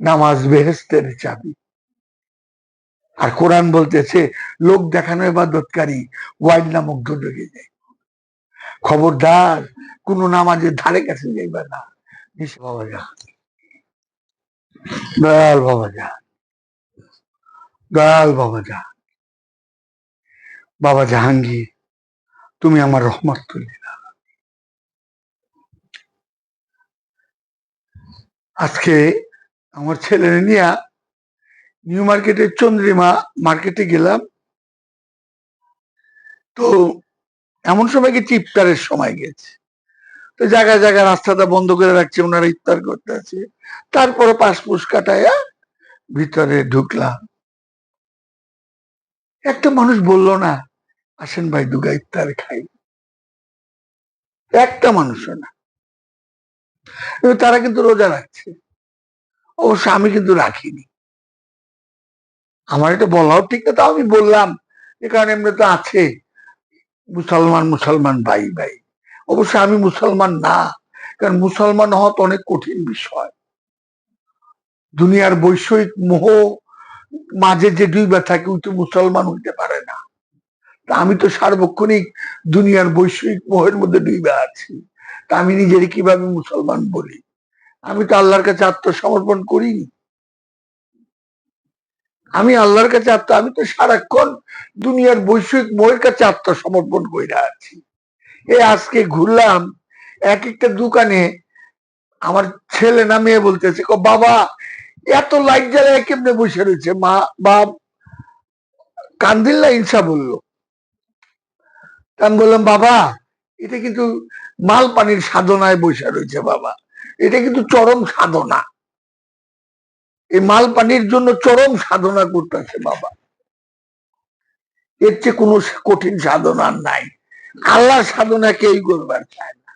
নামাজ বেহেস্তের চাবি। আর কোরআন বলতেছে, লোক দেখানো এবাদতকারী ওয়াইড নামক ঢুকে যায়। খবরদার, কোন নামাজের ধারে কাছে যাইবে না। বাবা যা। দয়াল বাবা যা। দয়াল বাবা যা। বাবা জাহাঙ্গীর, তুমি আমার রহমত তুলে দাও। আজকে আমার ছেলে নিয়ে নিউ মার্কেটের চন্দ্রিমা মার্কেটে গেলাম। তো এমন সময় গেছি ইফতারের সময় গেছে। তো জায়গায় জায়গায় রাস্তাটা বন্ধ করে রাখছে, ওনারা ইফতার করতে আছে। তারপরে পাশপুস কাটায়া ভিতরে ঢুকলাম। একটা মানুষ বলল না, আসেন ভাই দুগা ইফতার খাই। একটা মানুষও না। তারা কিন্তু রোজা রাখছে। অবশ্য আমি কিন্তু রাখিনি। আমার এটা বলাও ঠিক না, তাও আমি বললাম যে কারণ এমনি তো আছে। মুসলমান মুসলমান, ভাই ভাই। অবশ্য আমি মুসলমান না, কারণ মুসলমান হওয়া তো অনেক কঠিন বিষয়। দুনিয়ার বৈষয়িক মোহ মাঝে যে ডুইবা থাকে ওই তো মুসলমান হইতে পারে না। তা আমি তো সার্বক্ষণিক দুনিয়ার বৈষয়িক মোহের মধ্যে ডুইবা আছি। তা আমি নিজের কীভাবে মুসলমান বলি? আমি তো আল্লাহর কাছে আত্মসমর্পণ করিনি। আমি আল্লাহর কাছে আত্ম, আমি তো সারাক্ষণ দুনিয়ার বৈষয়িক মোহের কাছে আত্মসমর্পণ করে আছি। এ আজকে ঘুরলাম, এক একটা দোকানে আমার ছেলে না মেয়ে বলতেছে, "ক বাবা, এত লাইট জ্বালায় কেমনে বসে রয়েছে? মা, বাপ কান্দিল্লা ইনসা বলল। আমি বললাম, বাবা, এটা কিন্তু মাল পানির সাধনায় বসে রয়েছে বাবা। এটা কিন্তু চরম সাধনা। এই মাল পানির জন্য চরম সাধনা করতেছে বাবা। এর চেয়ে কোনো কঠিন সাধনা নাই। আল্লাহর সাধনা কেই করবার চায় না।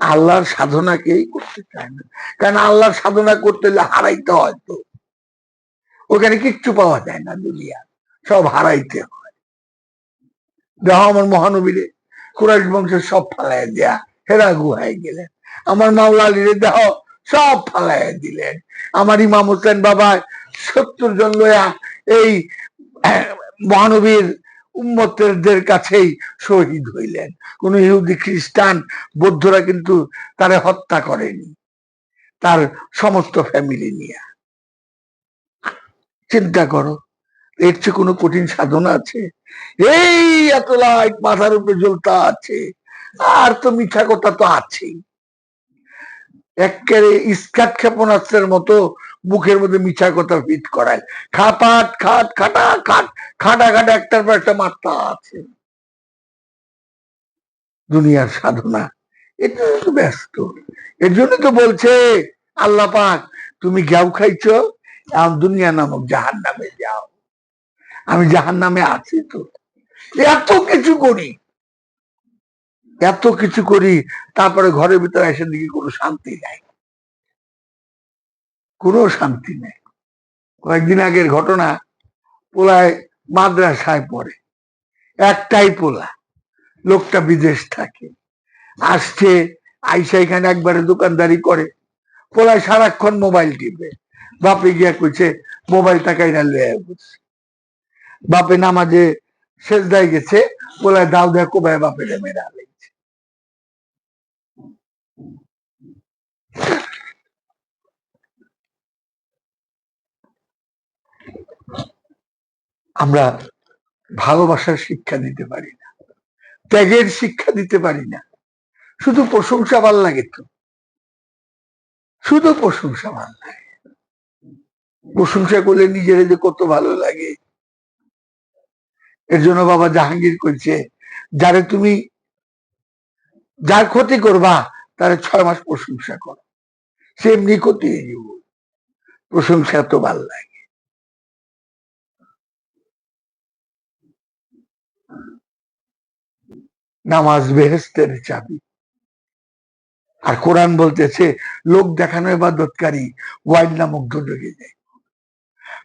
আল্লাহর সাধনা কেই করতে চায় না। কারণ আল্লাহর সাধনা করতে হলে হারাইতে হয় তো। ওখানে কিচ্ছু পাওয়া যায় না দুনিয়া। সব হারাইতে হয়। দেখো আমার মহানবীরে কুরাইশ বংশের সব ফালাই দেয়া হেরা গুহায় গেলেন। আমার মাওলা আলীরে দেহ সব ফালাই দিলেন। আমার ইমাম হোসেন বাবা সত্তর জন লয়া এই মহানবীর উম্মতদের কাছেই শহীদ হইলেন। কোন ইহুদি খ্রিস্টান বৌদ্ধরা কিন্তু তারে হত্যা করেনি, তার সমস্ত ফ্যামিলি নিয়ে। চিন্তা করো, এর চেয়ে কোনো কঠিন সাধনা আছে? এই এত লাইট মাথার উপরে জ্বলতা আছে, আর তো মিঠা কথা তো আছেই। একেবারে ইস্কাত ক্ষেপণাস্ত্রের মতো মুখের মধ্যে মিছা কথা ফিট করায়। খাপাট খাট, খাটা খাট, খাটা খাটা একটার পর একটা মাত্রা আছে। দুনিয়ার সাধনা। এটা তো ব্যস্ত। এর জন্য তো বলছে আল্লাহ পাক, তুমি গ্যাও খাইছ, এখন দুনিয়া নামক জাহান নামে যাও। আমি জাহান নামে আছি তো। এত কিছু করি এত কিছু করি, তারপরে ঘরের ভিতরে এসে দিকে কোনো শান্তি নাই। কোনো শান্তি নেই। কয়েকদিন আগের ঘটনা, পোলায় মাদ্রাসায় পড়ে। একটাই পোলা, লোকটা বিদেশ থাকে। আসছে, আইসা এখানে একবারে দোকানদারি করে। পোলায় সারাক্ষণ মোবাইল টিপে। বাপে গিয়া কইছে, মোবাইল টাকাই না লয়ে বাপে নামাজে শেষ দায় গেছে, পোলায় দাও দেয়া কোবায় বাপে মেরা আমরা ভালোবাসার শিক্ষা দিতে পারি না, ত্যাগের শিক্ষা দিতে পারি না। শুধু প্রশংসা ভালো লাগে তো। শুধু প্রশংসা ভালো লাগে। প্রশংসা করলে নিজের যে কত ভালো লাগে। এর জন্য বাবা জাহাঙ্গীর করছে যারে তুমি যার ক্ষতি করবা তারে ছয় মাস প্রশংসা করো। সে এমনি যাব প্রশংসা তো ভালো লাগে। নামাজ বেহেস্তের চাবি। আর কোরআন বলতেছে, লোক দেখানো এবাদতকারী ওয়াইড নামক ঢুকে যায়।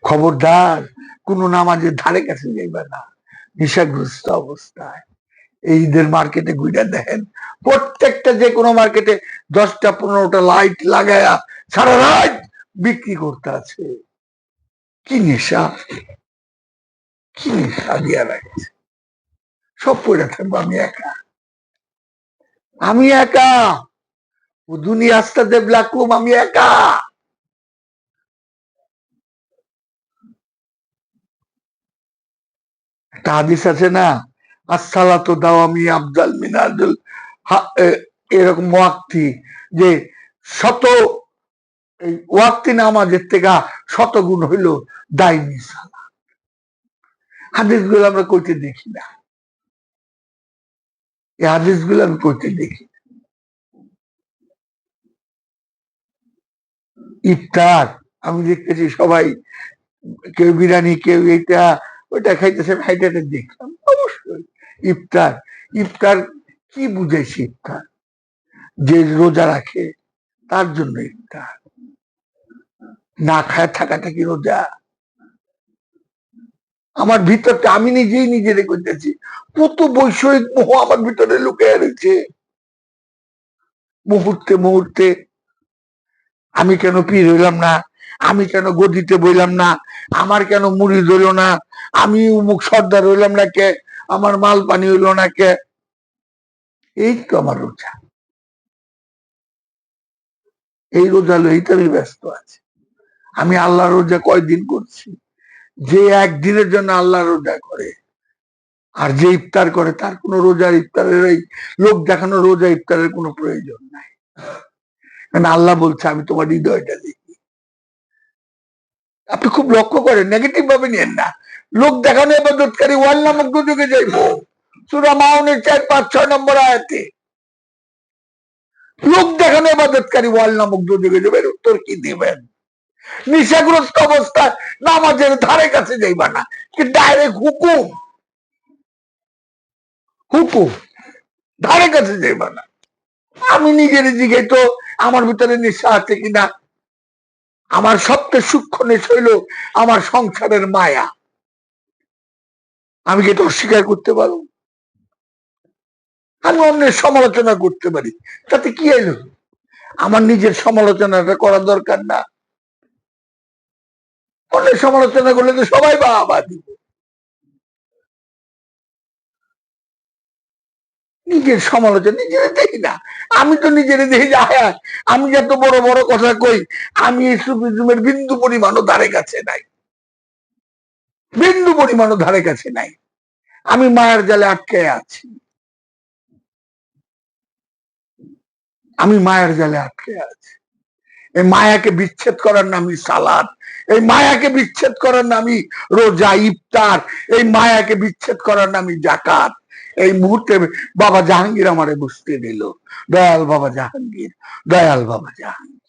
খবরদার, কোন নামাজের ধারে কাছে যাইবে না। নিশাগ্রস্ত অবস্থায়। ঈদের মার্কেটে ঘুরে দেখেন। প্রত্যেকটা যে কোনো মার্কেটে দশটা, পনেরোটা লাইট লাগায়া সারা রাত বিক্রি করতে আছে। কি নেশা? কি নেশা দিয়া রাখছে সব পড়ে থাকব, আমি একা। আমি একা। দুনিয়া আস্তা দেব লাকুম আমি একা। একটা হাদিস আছে না? দাওয়ামি এরকম ওয়াক্তি যে শত, এই ওয়াক্তি নামাজের থেকে শত গুণ হইল দাইনি সালা হাদিসগুলো আমরা কইতে দেখি না। এই হাদিসগুলো আমি কইতে দেখি ইফতার, আমি দেখতেছি সবাই, কেউ বিরিয়ানি, কেউ এটা, ওইটা খাইতেছে হাইটা দেখলাম। ইফতার। ইফতার কি বুঝাইছে ইফতার? যে রোজা রাখে, তার জন্য ইফতার। না খায় থাকাটা কি রোজা? আমার ভিতরটা, আমি নিজেই নিজেরে করতেছি কত বৈষয়িক মোহ আমার ভিতরে লুকিয়ে রয়েছে মুহূর্তে মুহূর্তে আমি কেন পীর হইলাম না? আমি কেন গদিতে বইলাম না? আমার কেন মুড়ি ধরল না? আমি উমুক সর্দার হইলাম না কে? আমার মাল পানি হইল না কে? এই তো আমার রোজা। এই রোজা লইতে আমি ব্যস্ত আছি। আমি আল্লাহ রোজা কয়দিন করছি? যে একদিনের জন্য আল্লাহ রোজা করে, আর যে ইফতার করে, তার কোনো রোজার ইফতারের এই লোক দেখানো রোজা ইফতারের কোনো প্রয়োজন নাই। কারণ আল্লাহ বলছে, আমি তোমার হৃদয়টা দেখি। আপনি খুব লক্ষ্য করেন নেগেটিভ ভাবে নিয়েন না। লোক দেখানো এবাদতকারী ওয়াল নামক দুযোগে যাইব। সুরা মাউনের চার, পাঁচ, ছয় নম্বর আয়াতে। লোক দেখানো এবাদতকারী ওয়াল নামক দুযোগে যাবে উত্তর কি দিবেন? নিশাগ্রস্ত অবস্থায় নামাজের ধারে কাছে যাইবা না, কি ডাইরেক্ট হুকুম? হুকুম। ধারে কাছে যাইবা না। আমি নিজের দিকে তো আমার ভিতরে নেশা আছে কিনা? আমার সবচেয়ে সূক্ষ্ম নেশা হইল আমার সংসারের মায়া। আমি কি এটা অস্বীকার করতে পারব? আমি অন্যের সমালোচনা করতে পারি, তাতে কি এলো আমার নিজের সমালোচনাটা করা দরকার না। অন্যের সমালোচনা করলে তো সবাই বাবা দিব। নিজের সমালোচনা, নিজের দেখি না। আমি তো নিজের দেখি যে আয়া আমি যত বড় বড় কথা কই, আমি এই সুফিজমের বিন্দু পরিমাণও ধারে কাছে নাই। বিন্দু পরিমাণও ধারে কাছে নাই। আমি মায়ের জালে আটকে আছি। আমি মায়ের জালে আটকে আছি। এই মায়াকে বিচ্ছেদ করার নামই সালাদ। এই মায়াকে বিচ্ছেদ করার নামই রোজা, ইফতার। এই মায়াকে বিচ্ছেদ করার নামই জাকাত। এই মুহূর্তে বাবা জাহাঙ্গীর আমারে বুঝতে দিল। দয়াল বাবা জাহাঙ্গীর দয়াল বাবা জাহাঙ্গীর।